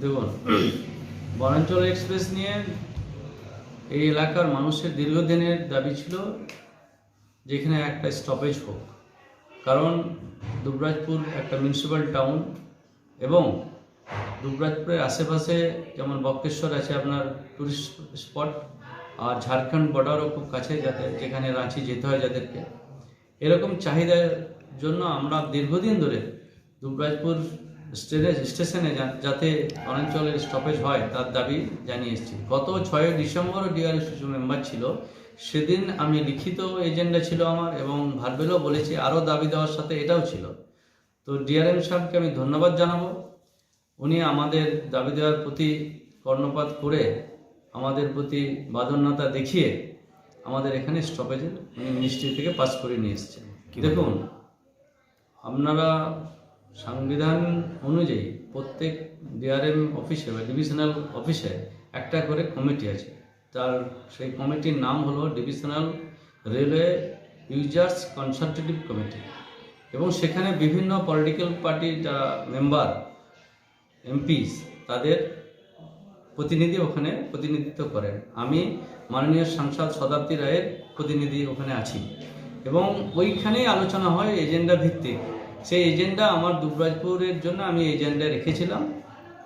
দেখুন বনাঞ্চল এক্সপ্রেস নিয়ে এই এলাকার মানুষের দীর্ঘদিনের দাবি ছিল যেখানে একটা স্টপেজ হোক। কারণ দুবরাজপুর একটা মিউনিসিপ্যাল টাউন এবং দুবরাজপুরের আশেপাশে যেমন বক্রেশ্বর আছে আপনার টুরিস্ট স্পট আর ঝাড়খণ্ড বর্ডারও খুব কাছে যাতে যেখানে রাঁচি যেতে হয় যাদেরকে। এরকম চাহিদার জন্য আমরা দীর্ঘদিন ধরে দুবরাজপুর স্টেশনে যাতে বনাঞ্চলের স্টপেজ হয় তার দাবি জানিয়ে এসেছি। গত ছয় ডিসেম্বর ডিআরএস মেম্বার ছিল। সেদিন আমি লিখিত এজেন্ডা ছিল আমার এবং ভারবেলও বলেছি আরও দাবি দেওয়ার সাথে এটাও ছিল। তো ডিআরএম সাহেবকে আমি ধন্যবাদ জানাব। উনি আমাদের দাবি দেওয়ার প্রতি কর্ণপাত করে আমাদের প্রতি বাদন্যতা দেখিয়ে আমাদের এখানে স্টপেজে উনি মিনিস্ট্রি থেকে পাস করে নিয়ে এসেছেন। দেখুন আপনারা সংবিধান অনুযায়ী প্রত্যেক ডিআরএম অফিসে বা ডিভিশনাল অফিসে একটা করে কমিটি আছে। তার সেই কমিটির নাম হলো divisional railway users consultative committee এবং সেখানে বিভিন্ন পলিটিক্যাল পার্টি যারা মেম্বার এমপিস তাদের প্রতিনিধি ওখানে প্রতিনিধিত্ব করেন। আমি মাননীয় সাংসদ শতাব্দী রায়ের প্রতিনিধি ওখানে আছি। এবং ওইখানেই আলোচনা হয় এজেন্ডা ভিত্তিক। সেই এজেন্ডা আমার দুবরাজপুরের জন্য আমি এজেন্ডা রেখেছিলাম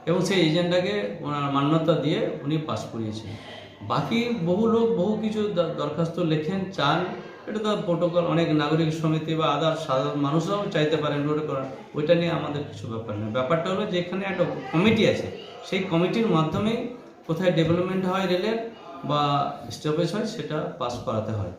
এবং সেই এজেন্ডাকে ওনার মান্যতা দিয়ে উনি পাস করিয়েছেন। বাকি বহু লোক বহু কিছু দরখাস্ত লেখেন, চান। এটা তো প্রোটোকল অনেক নাগরিক সমিতি বা আদার সাধারণ মানুষরাও চাইতে পারেন ওটা করার। ওইটা নিয়ে আমাদের কিছু ব্যাপার নেই ব্যাপারটা হলো যে এখানে একটা কমিটি আছে। সেই কমিটির মাধ্যমেই কোথায় ডেভেলপমেন্ট হয় রেলের বা স্টপেজ হয়, সেটা পাস করাতে হয়।